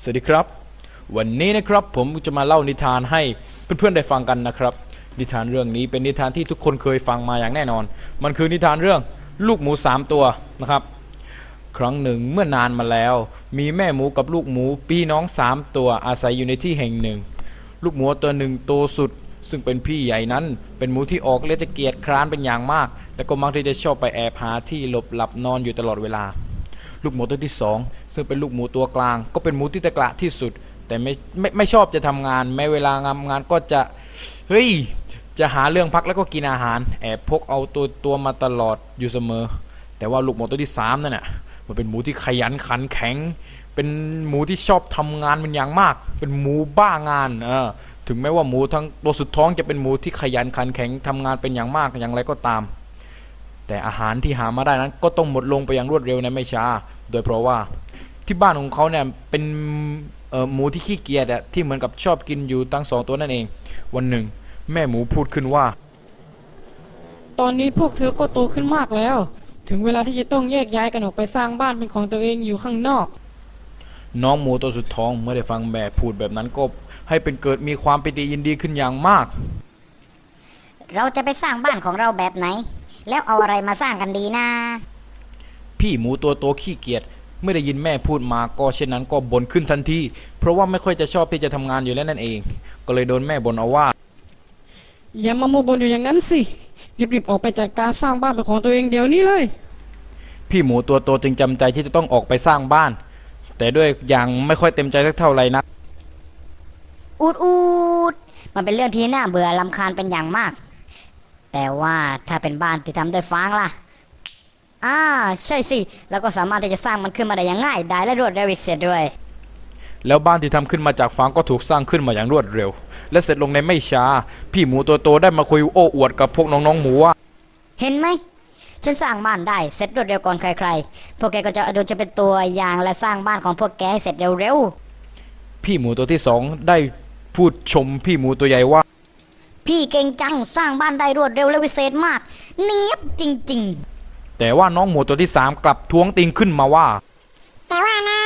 สวัสดีครับ วันนี้นะครับผมจะมาเล่านิทานให้เพื่อนๆได้ฟังกันนะครับ นิทานเรื่องนี้เป็นนิทานที่ทุกคนเคยฟังมาอย่างแน่นอน มันคือนิทานเรื่องลูกหมูสามตัวนะครับ ครั้งหนึ่งเมื่อนานมาแล้ว มีแม่หมูกับลูกหมูพี่น้องสามตัวอาศัยอยู่ในที่แห่งหนึ่ง ลูกหมูตัวหนึ่งโตสุด ซึ่งเป็นพี่ใหญ่นั้น เป็นหมูที่ออกและจะเกียจคร้านเป็นอย่างมาก และก็มักที่จะชอบไปแอบหาที่หลบหลับนอนอยู่ตลอดเวลา ลูกหมูตัวที่สองซึ่งเป็นลูกหมูตัวกลาง ก็เป็นหมูที่ตะกละที่สุด แต่ไม่ไม่ไม่ชอบจะทำงาน แม้เวลางานงานก็จะเฮ้ยจะหาเรื่องพักแล้วก็กินอาหาร แอบพกเอาตัวตัวมาตลอดอยู่เสมอ แต่ว่าลูกหมูตัวที่สามนั่นน่ะมันเป็นหมูที่ขยันขันแข็ง เป็นหมูที่ชอบทำงานเป็นอย่างมาก เป็นหมูบ้างานเออถึงแม้ว่าหมูทั้งตัวสุดท้องจะเป็นหมูที่ขยันขันแข็งทำงานเป็นอย่างมากอย่างไรก็ตาม แต่อาหารที่หามาได้นั้น ก็ต้องหมดลงไปอย่างรวดเร็วในไม่ช้า โดยเพราะว่าที่บ้านของเขาเนี่ยเป็นเอ่อหมูที่ขี้เกียจอะที่เหมือนกับชอบกินอยู่ตั้งสองตัวนั่นเอง วันหนึ่ง แม่หมูพูดขึ้นว่า ตอนนี้พวกเธอก็โตขึ้นมากแล้ว ถึงเวลาที่จะต้องแยกย้ายกันออกไปสร้างบ้านเป็นของตัวเองอยู่ข้างนอก น้องหมูตัวสุดท้องเมื่อได้ฟังแม่พูดแบบนั้นก็ให้เป็นเกิดมีความปิติยินดีขึ้นอย่างมาก เราจะไปสร้างบ้านของเราแบบไหน แล้วเอาอะไรมาสร้างกันดีนะ พี่หมูตัวโตขี้เกียจเมื่อได้ยินแม่พูดมาก็เช่นนั้นก็บ่นขึ้นทันทีเพราะว่าไม่ค่อยจะชอบที่จะทำงานอยู่แล้วนั่นเอง ก็เลยโดนแม่บ่นเอาว่า อย่ามาโมบนอยู่อย่างนั้นสิรีบๆออกไปจัดการสร้างบ้านเป็นของตัวเองเดี๋ยวนี้เลย พี่หมูตัวโตจึงจำใจที่จะต้องออกไปสร้างบ้าน แต่ด้วยอย่างไม่ค่อยเต็มใจสักเท่าไหร่นักอูดอูดมันเป็นเรื่องที่น่าเบื่อลำคาญเป็นอย่างมาก แต่ว่าถ้าเป็นบ้านที่ทำด้วยฟางล่ะอ่าใช่สิแล้วก็สามารถที่จะสร้างมันขึ้นมาได้อย่างง่ายดายและรวดเร็วอีกเสียด้วย แล้วบ้านที่ทำขึ้นมาจากฟางก็ถูกสร้างขึ้นมาอย่างรวดเร็ว และเสร็จลงในไม่ช้า พี่หมูตัวโตได้มาคุยโอ้อวดกับพวกน้องๆหมูว่า เห็นไหมฉันสร้างบ้านได้เสร็จรวดเร็วก่อนใครๆ พวกแกก็จะดูจะเป็นตัวอย่างและสร้างบ้านของพวกแกให้เสร็จเร็วพี่หมูตัวที่สองได้พูดชมพี่หมูตัวใหญ่ว่าๆ พี่เก่งจังสร้างบ้านได้รวดเร็วและวิเศษมาก เนียบจริงๆแต่ว่าน้องหมูตัวที่สามกลับท้วงติงขึ้นมาว่า แต่ว่านะ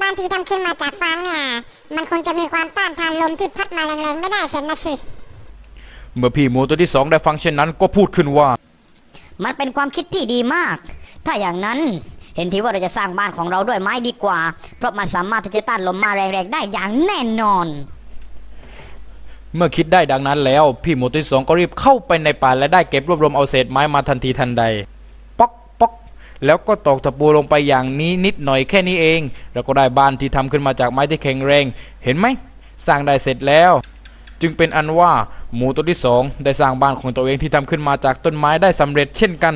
บ้านที่ทำขึ้นมาจากฟางเนี่ย มันคงจะมีความต้านทานลมที่พัดมาแรงๆไม่ได้เสร็จนะสิ เมื่อพี่หมูตัวที่สองได้ฟังเช่นนั้นก็พูดขึ้นว่ามันเป็นความคิดที่ดีมาก ถ้าอย่างนั้นเห็นทีว่าเราจะสร้างบ้านของเราด้วยไม้ดีกว่า เพราะมันสามารถที่จะต้านลมมาแรงๆได้อย่างแน่นอน เมื่อคิดได้ดังนั้นแล้ว พี่หมูตัวที่สองก็รีบเข้าไปในป่าและได้เก็บรวบรวมเอาเศษไม้มาทันทีทันใด ป๊อกป๊อกแล้วก็ตอกตะปูลงไปอย่างนี้นิดหน่อยแค่นี้เอง แล้วก็ได้บ้านที่ทำขึ้นมาจากไม้ที่แข็งแรง เห็นไหมสร้างได้เสร็จแล้ว จึงเป็นอันว่าหมูตัวที่สองได้สร้างบ้านของตัวเองที่ทำขึ้นมาจากต้นไม้ได้สำเร็จเช่นกัน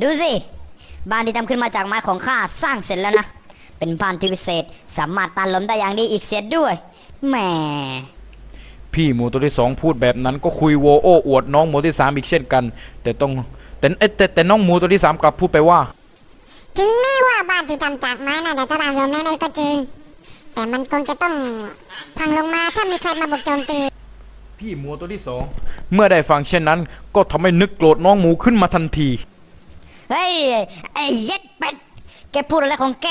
ดูสิบ้านที่ทำขึ้นมาจากไม้ของข้าสร้างเสร็จแล้วนะเป็นบ้านที่พิเศษสามารถต้านลมได้อย่างดีอีกเสียด้วยแหม พี่หมูตัวที่สองพูดแบบนั้น ก็คุยโวโอ้อวดน้องหมูที่สามอีกเช่นกัน แต่ต้องแต่เอ๊ะแต่แต่น้องหมูตัวที่สามกลับพูดไปว่า ถึงแม้ว่าบ้านที่ทำจากไม้น่ะจะต้านลมไม่ได้ก็จริง แต่มันคงจะต้องพังลงมาถ้ามีใครมาบุกโจมตีพี่หมูตัวที่สองเมื่อได้ฟังเช่นนั้น ก็ทำให้นึกโกรธน้องหมูขึ้นมาทันทีเฮ้ยไอ้เย็ดเป็ดแกพูดอะไรของแก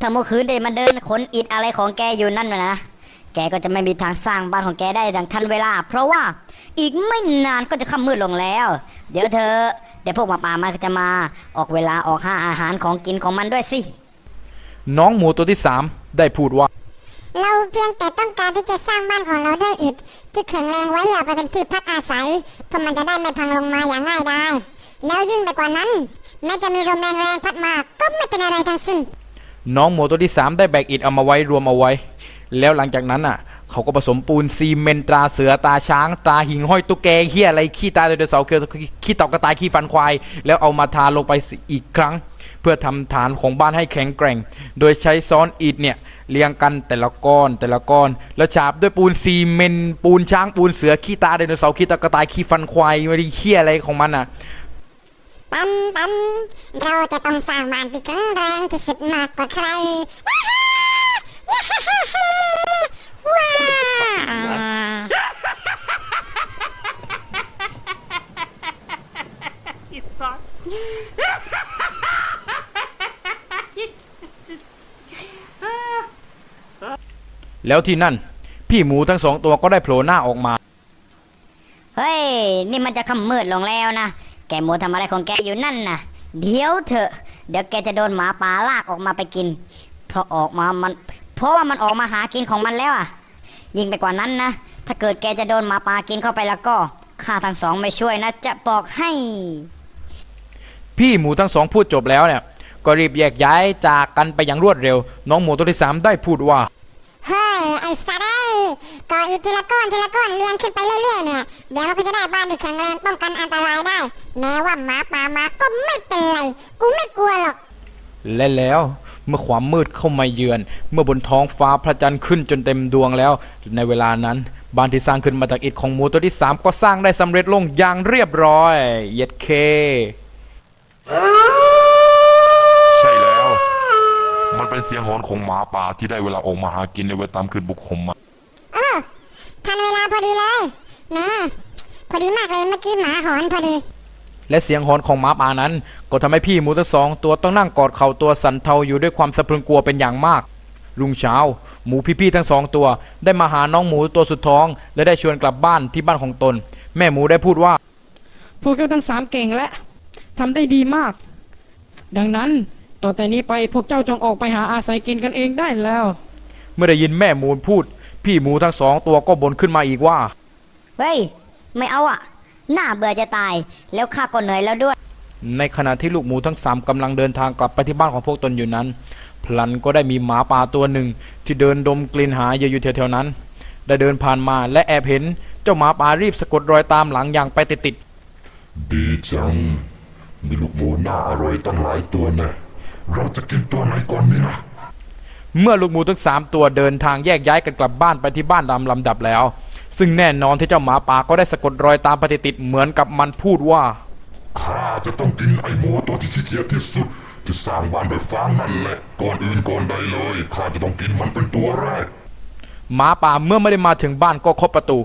ถ้าเมื่อคืนได้มาเดินขนอิฐอะไรของแกอยู่นั่นน่ะนะ แกก็จะไม่มีทางสร้างบ้านของแกได้ดังทันเวลา เพราะว่าอีกไม่นานก็จะค่ำมืดลงแล้ว เดี๋ยวเธอเดี๋ยวพวกหมาป่ามันก็จะมาออกเวลาออกหาอาหารของกินของมันด้วยสิ น้องหมูตัวที่สามได้พูดว่า เราเพียงแต่ต้องการที่จะสร้างบ้านของเราด้วยอิฐที่แข็งแรงไว้อย่าไปเป็นที่พักอาศัยเพราะมันจะได้ไม่พังลงมาอย่างง่ายได้แล้วยิ่งไปกว่านั้น แม้จะมีลมแรงๆพัดมาก็ไม่เป็นอะไรทั้งสิ้น น้องหมูตัวที่สามได้แบกอิฐเอามาไว้รวมเอาไว้ แล้วหลังจากนั้นอะเขาก็ผสมปูนซีเมนต์ตราเสือตาช้างตาหิงห้อยตุ๊กแกเฮียอะไรขี้ตาไดโนเสาร์ขี้เต่ากระต่ายขี้ฟันควาย แล้วเอามาทาลงไปอีกครั้ง เพื่อทำฐานของบ้านให้แข็งแกร่ง โดยใช้ซ้อนอิฐเนี่ยเรียงกันแต่ละก้อนแต่ละก้อน แล้วฉาบด้วยปูนซีเมนต์ปูนช้างปูนเสือขี้ตาไดโนเสาร์ขี้ตากระต่ายขี้ฟันควายไม่ได้เฮียอะไรของมันอะตันตันเราจะต้องสร้างบ้านที่แข็งแรงที่สุดมากกว่าใคร แล้วที่นั่น พี่หมูทั้งสองตัวก็ได้โผล่หน้าออกมา เฮ้ย นี่มันจะค่ำมืดลงแล้วนะ แกหมัวทำอะไรของแกอยู่นั่นน่ะเดี๋ยวเถอะ เดี๋ยวแกจะโดนหมาป่าลากออกมาไปกิน เพราะออกมามันเพราะว่ามันออกมาหากินของมันแล้วอะ ยิ่งไปกว่านั้นนะ ถ้าเกิดแกจะโดนหมาป่ากินเข้าไปแล้วก็ข้าทั้งสองไม่ช่วยนะ จะบอกให้ พี่หมูทั้งสองพูดจบแล้วเนี่ย ก็รีบแยกย้ายจากกันไปอย่างรวดเร็ว น้องหมูตัวที่สามได้พูดว่า เฮ้ย ไอ้สัตว์เอ้ยก่ออิฐทีละก้อนทีละก้อนเรียงขึ้นไปเรื่อยๆเนี่ย เดี๋ยวเราก็จะได้บ้านที่แข็งแรงป้องกันอันตรายได้ แม้ว่าหมาป่ามาก็ไม่เป็นไร กูไม่กลัวหรอก และแล้ว เมื่อความมืดเข้ามาเยือน เมื่อบนท้องฟ้าพระจันทร์ขึ้นจนเต็มดวงแล้ว ในเวลานั้นบ้านที่สร้างขึ้นมาจากอิฐของหมูตัวที่สามก็สร้างได้สำเร็จลงอย่างเรียบร้อย เย็ดเคใช่แล้ว มันเป็นเสียงหอนของหมาป่าที่ได้เวลาออกมาหากินในเวลาตามคืนบุกผมมาเออทันเวลาพอดีเลยแหม่พอดีมากเลยเมื่อกี้หมาหอนพอดี และเสียงหอนของหมาป่านั้น ก็ทำให้พี่หมูทั้งสองตัวต้องนั่งกอดเข่าตัวสั่นเทาอยู่ด้วยความสะพรึงกลัวเป็นอย่างมากรุ่งเช้า หมูพี่ๆทั้งสองตัว ได้มาหาน้องหมูตัวสุดท้อง และได้ชวนกลับบ้านที่บ้านของตน แม่หมูได้พูดว่า พวกเจ้าทั้งสามเก่งและทำได้ดีมาก ดังนั้นต่อแต่นี้ไปพวกเจ้าจงออกไปหาอาศัยกินกันเองได้แล้ว เมื่อได้ยินแม่หมูพูด พี่หมูทั้งสองตัวก็บ่นขึ้นมาอีกว่าเฮ้ยไม่เอาอะห น้าเบื่อจะตาย แล้วข้าก็เหนื่อยแล้วด้วย ในขณะที่ลูกหมูทั้งสามกำลังเดินทางกลับไปที่บ้านของพวกตนอยู่นั้น พลันก็ได้มีหมาป่าตัวหนึ่ง ที่เดินดมกลิ่นหาเหยื่ออยู่แถวๆนั้น ได้เดินผ่านมาและแอบเห็นเจ้าหมาป่ารีบสะกดรอยตามหลังอย่างไปติดดีจัง มีลูกหมูน่าอร่อยตั้งหลายตัวแน่เราจะกินตัวไหนก่อนนี่นะๆเมื่อลูกหมูทั้งสามตัวเดินทางแยกย้ายกันกลับบ้านไปที่บ้านตามลำดับแล้ว ซึ่งแน่นอนที่เจ้าหมาป่าก็ได้สะกดรอยตามไปติดๆเหมือนกับมันพูดว่า ข้าจะต้องกินไอ้หมูตัวที่ขี้เกียจที่สุดที่สร้างบ้านด้วยฟางนั่นแหละก่อนอื่นก่อนใดเลยข้าจะต้องกินมันเป็นตัวแรกหมาป่าเมื่อไม่ได้มาถึงบ้านก็เคาะประตู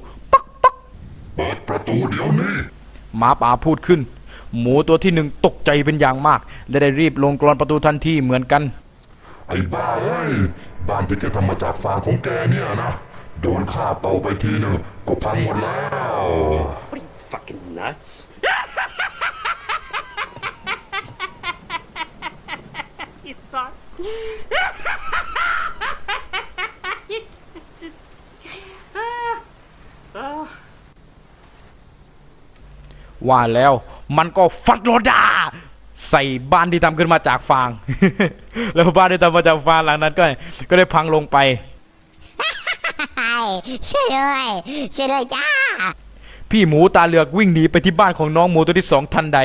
เปิดประตูเดี๋ยวนี้หมาป่าพูดขึ้น หมูตัวที่หนึ่งตกใจเป็นอย่างมาก และได้รีบลงกรอนประตูทันทีเหมือนกัน ไอ้บ้าเอ้ยบ้านที่แกทำมาจากฟางของแกเนี่ยนะ โดนข้าเป่าไปทีหนึงก็พังหมดแล้ว fucking nuts. you thought. you just. Ah. ว่าแล้วมันก็ฟัดโลดา ใส่บ้านที่ทำขึ้นมาจากฟาง แล้วบ้านที่ทำมาจากฟางหลังนั้นก็ก็ได้พังลงไป ช่วยด้วยช่วยด้วยจ้า พี่หมูตาเหลือกวิ่งหนีไปที่บ้านของน้องหมูตัวที่สองทันใด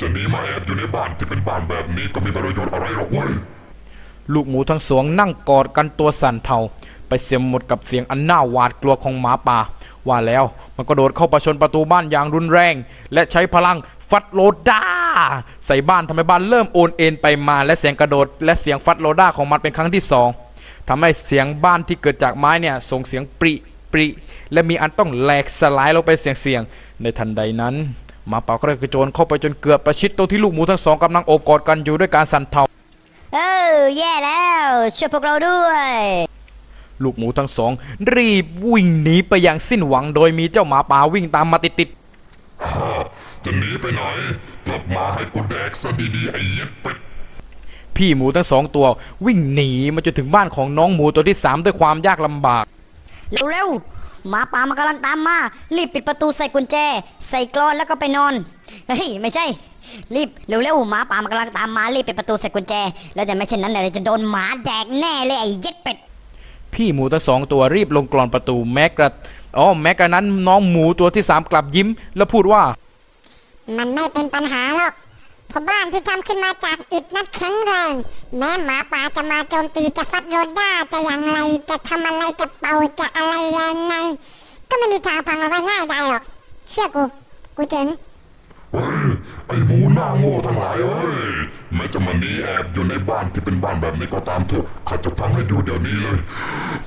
จะหนีมาแอบอยู่ในบ้านที่เป็นบ้านแบบนี้ก็ไม่ประโยชน์อะไรหรอกเว้ย ลูกหมูทั้งสองนั่งกอดกันตัวสั่นเทา ไปเสียมหมดกับเสียงอันน่าหวาดกลัวของหมาป่า ว่าแล้วมันก็โดดเข้าประชนประตูบ้านอย่างรุนแรง และใช้พลังฟัดโลดาใส่บ้านทำให้บ้านเริ่มโอนเอ็นไปมาและเสียงกระโดด และเสียงฟัดโลดาของมันเป็นครั้งที่สอง ทำให้เสียงบ้านที่เกิดจากไม้เนี่ยส่งเสียงปริปริและมีอันต้องแหลกสลายลงไปเสียงเสียงๆในทันใดนั้นหมาป่าก็ได้กระโจนเข้าไปจนเกือบประชิดตัวที่ลูกหมูทั้งสองกำลังโอบกอดกันอยู่ด้วยการสั่นเทาเออแย่แล้วช่วยพวกเราด้วย ลูกหมูทั้งสอง รีบวิ่งหนีไปอย่างสิ้นหวังโดยมีเจ้าหมาป่าวิ่งตามมาติดฮ่าจะหนีไปไหนกลับมาให้กูแดกซะดีๆไอ้เย็ดเป็ดๆ พี่หมูทั้งสองตัว วิ่งหนีมาจนถึงบ้านของน้องหมูตัวที่สามด้วยความยากลำบาก เร็วๆหมาป่ามันกำลังตามมา รีบปิดประตูใส่กุญแจ ใส่กรอนแล้วก็ไปนอน เฮ้ย ไม่ใช่ รีบเร็วๆหมาป่ามันกำลังตามมารีบปิดประตูใส่กุญแจ แล้วแต่ไม่เช่นนั้นเดี๋ยวจะโดนหมาแดกแน่เลยไอ้เย็ดเป็ดพี่หมูทั้งสองตัวรีบลงกรอนประตูแม้กระอ๋อแม้กระนั้นน้องหมูตัวที่สามกลับยิ้ม แล้วพูดว่า มันไม่เป็นปัญหาหรอก เพราะบ้านที่ทำขึ้นมาจากอิฐนั้นแข็งแรง แม้หมาป่าจะมาโจมตีจะฟัดโรด้าจะอย่างไรจะทำอะไรจะเป่าจะอะไรยังไง ก็ไม่มีทางพังเอาไว้ง่ายได้หรอก เชื่อกู กูเจ๋งเฮ้ยไอ้หมูหน้าโง่ทั้งหลายเอ้ยแม้จะมาหนีแอบอยู่ในบ้านที่เป็นบ้านแบบนี้ก็ตามเถอะข้าจะพังให้ดูเดี๋ยวนี้เลย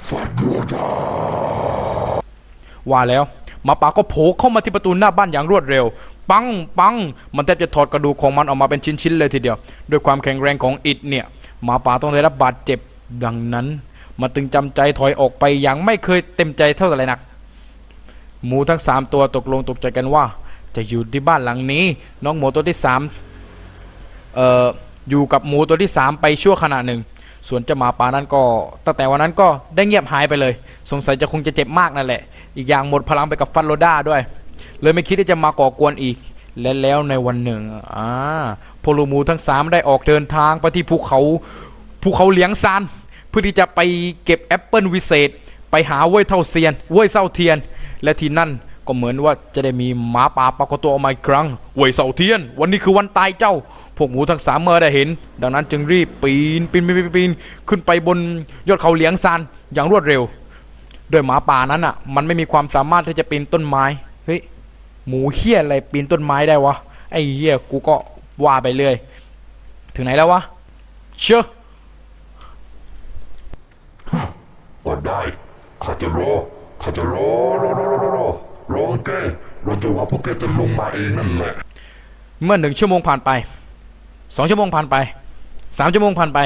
ฟัดโรดาว่าแล้วหมาป่าก็โผล่เข้ามาที่ประตูหน้าบ้านอย่างรวดเร็ว ปังปังมันแทบจะถอดกระดูกของมันออกมาเป็นชิ้นๆเลยทีเดียว ด้วยความแข็งแรงของอิฐเนี่ยหมาป่าต้องได้รับบาดเจ็บดังนั้น มันตึงจำใจถอยออกไปอย่างไม่เคยเต็มใจเท่าไหร่นัก หมูทั้งสามตัวตกลงตกใจกันว่า จะอยู่ที่บ้านหลังนี้ น้องหมูตัวที่สามเอ่ออยู่กับหมูตัวที่สามไปชั่วขณะหนึ่ง ส่วนเจ้าหมาป่านั้นก็ตั้งแต่วันนั้นก็ได้เงียบหายไปเลย สงสัยจะคงจะเจ็บมากนั่นแหละ อีกอย่างหมดพลังไปกับฟันโลด้าด้วย เลยไม่คิดที่จะมาก่อกวนอีก และแล้วในวันหนึ่งอ่าพลูกหมูทั้งสามได้ออกเดินทางไปที่ภูเขาภูเขาเหลียงซานเพื่อที่จะไปเก็บแอปเปิลวิเศษ ไปหาเว่ยเท่าเซียนเว่ยเศร้าเทียน และที่นั่นก็เหมือนว่าจะได้มีหมาป่าปรากฏตัวออกมาอีกครั้งเว่ยเศร้าเทียน วันนี้คือวันตายเจ้า พวกหมูทั้งสามเมื่อได้เห็น ดังนั้นจึงรีบปีนปีนปีนปีนขึ้นไปบนยอดเขาเหลียงซานอย่างรวดเร็วด้วยหมาป่านั้นอะ มันไม่มีความสามารถที่จะปีนต้นไม้ หมูเฮี้ยอะไรปีนต้นไม้ได้วะไอ้เฮี้ยกูก็ว่าไปเรื่อยถึงไหนแล้ววะเชื่อก็ได้ข้าจะรอข้าจะรอรอรอรอรอรอรอแกรอจนกว่าพวกแกจะลงมาเองนั่นแหละเมื่อหนึ่งชั่วโมงผ่านไปสองชั่วโมงผ่านไปสามชั่วโมงผ่านไป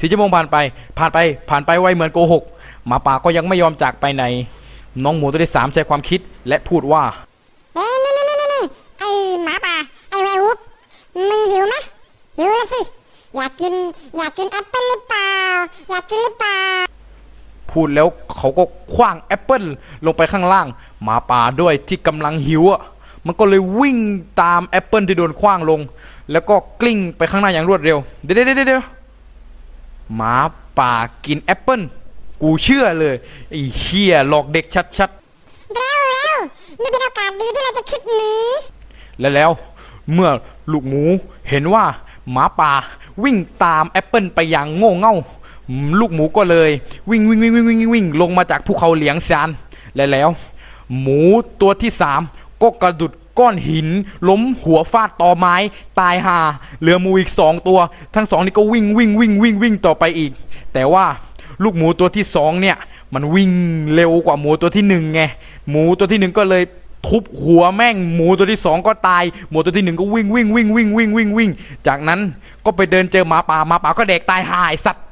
สี่ชั่วโมงผ่านไป ผ่านไปผ่านไปไวเหมือนโกหกหมาป่าก็ยังไม่ยอมจากไปไหน น้องหมูตัวที่สามใช้ความคิดและพูดว่า เฮ้ยนี่นี่นี่นี่ไอหมาป่า ไอแวร์วูฟมึงหิวไหมหิวแล้วสิ อยากกิน อยากกินแอปเปิ้ลหรือเปล่า อยากกินหรือเปล่า พูดแล้วเขาก็คว้างแอปเปิลลงไปข้างล่าง หมาป่าด้วยที่กำลังหิวอะ มันก็เลยวิ่งตามแอปเปิลที่โดนคว้างลง แล้วก็กลิ้งไปข้างหน้าอย่างรวดเร็ว เดี๋ยวเดี๋ยวเดี๋ยวเดี๋ยวหมาป่ากินแอปเปิลกูเชื่อเลยไอ้เหี้ยหลอกเด็กชัดๆเร็วเร็วนี่เป็นโอกาสดีที่เราจะคิดหนีและแล้ว เมื่อลูกหมูเห็นว่าหมาป่า วิ่งตามแอปเปิลไปอย่างโง่เง่า ลูกหมูก็เลยวิ่งวิ่งวิ่งวิ่งวิ่งวิ่งวิ่งลงมาจากภูเขาเหลียงซานและแล้ว หมูตัวที่สามก็กระดุดก้อนหิน ล้มหัวฟาดต่อไม้ ตายหาเหลือหมูอีกสองตัว ทั้งสองนี่ก็วิ่งวิ่งวิ่งวิ่งวิ่งต่อไปอีก แต่ว่าลูกหมูตัวที่สองเนี่ย มันวิ่งเร็วกว่าหมูตัวที่หนึ่งไงหมูตัวที่หนึ่งก็เลย ทุบหัวแม่งหมูตัวที่สองก็ตาย หมูตัวที่หนึ่งก็วิ่งวิ่งวิ่งวิ่งวิ่งวิ่งวิ่งจากนั้นก็ไปเดินเจอหมาป่าหมาป่าก็เด็กตายหายสัตว์